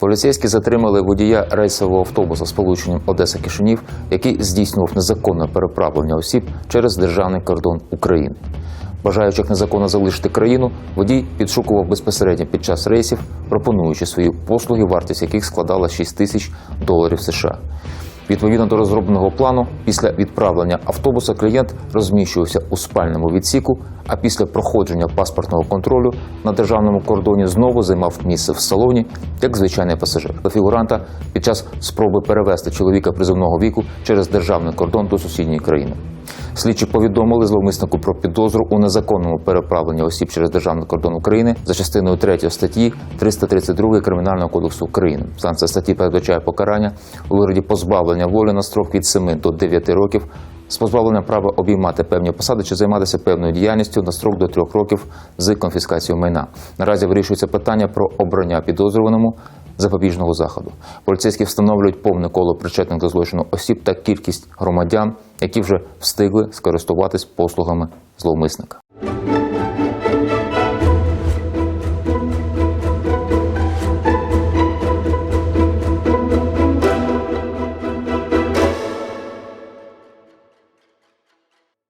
Поліцейські затримали водія рейсового автобуса з полученням Одеса Кишинів, який здійснював незаконне переправлення осіб через державний кордон України. Бажаючих незаконно залишити країну, водій підшукував безпосередньо під час рейсів, пропонуючи свої послуги, вартість яких складала 6 тисяч доларів США. Відповідно до розробленого плану, після відправлення автобуса клієнт розміщувався у спальному відсіку, а після проходження паспортного контролю на державному кордоні знову займав місце в салоні як звичайний пасажир. До фігуранта під час спроби перевести чоловіка призовного віку через державний кордон до сусідньої країни. Слідчі повідомили зловмиснику про підозру у незаконному переправленні осіб через державний кордон України за частиною 3 статті 332 Кримінального кодексу України. Санкція статті передбачає покарання у вигляді позбавлення волі на строк від 7 до 9 років з позбавленням права обіймати певні посади чи займатися певною діяльністю на строк до 3 років з конфіскацією майна. Наразі вирішується питання про обрання підозрюваному запобіжного заходу. Поліцейські встановлюють повне коло причетних до злочину осіб та кількість громадян, які вже встигли скористуватись послугами зловмисника.